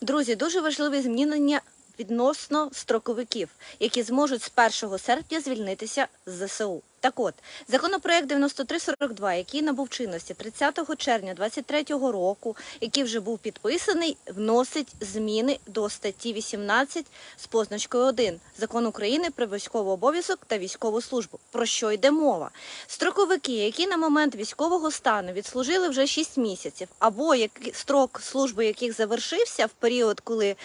Друзі, дуже важливі змінення відносно строковиків, які зможуть з 1 серпня звільнитися з ЗСУ. Так от, законопроект 9342, який набув чинності 30 червня 2023 року, який вже був підписаний, вносить зміни до статті 18 з позначкою 1 Закон України про військовий обов'язок та військову службу. Про що йде мова? Строковики, які на момент військового стану відслужили вже 6 місяців, або які, строк служби яких завершився в період, коли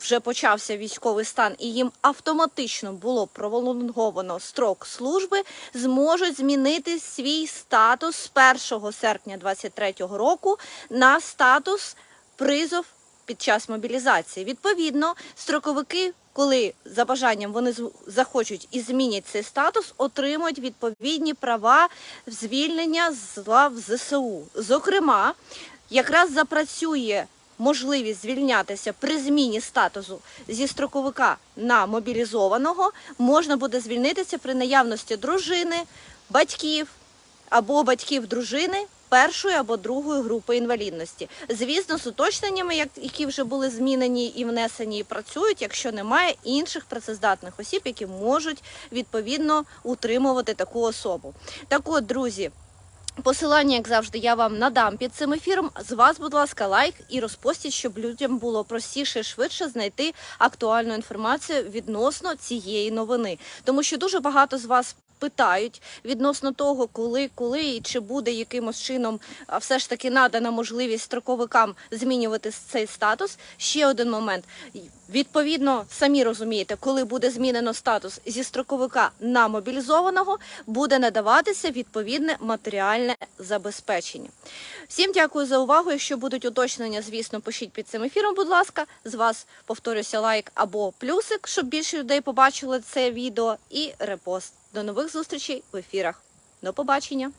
вже почався військовий стан, і їм автоматично було пролонговано строк служби, зможуть змінити свій статус з 1 серпня 2023 року на статус призов під час мобілізації. Відповідно, строковики, коли за бажанням вони захочуть і змінять цей статус, отримують відповідні права звільнення з лав ЗСУ. Зокрема, якраз запрацює можливість звільнятися при зміні статусу зі строковика на мобілізованого, можна буде звільнитися при наявності дружини, батьків або батьків дружини. Першої або другої групи інвалідності, звісно, з уточненнями, як- які вже були змінені і внесені, і працюють, якщо немає інших працездатних осіб, які можуть відповідно утримувати таку особу. Так от, друзі, Посилання, як завжди, я вам надам під цим ефіром. З вас, будь ласка, лайк і розпостіть, щоб людям було простіше і швидше знайти актуальну інформацію відносно цієї новини. Тому що дуже багато з вас питають відносно того, коли, коли і чи буде якимось чином все ж таки надана можливість строковикам змінювати цей статус. Ще один момент. Відповідно, самі розумієте, коли буде змінено статус зі строковика на мобілізованого, буде надаватися відповідне матеріальне забезпечення. Всім дякую за увагу. Якщо будуть уточнення, звісно, пишіть під цим ефіром, будь ласка. З вас повторюся лайк або плюсик, щоб більше людей побачили це відео, і репост. До нових зустрічей в ефірах. До побачення!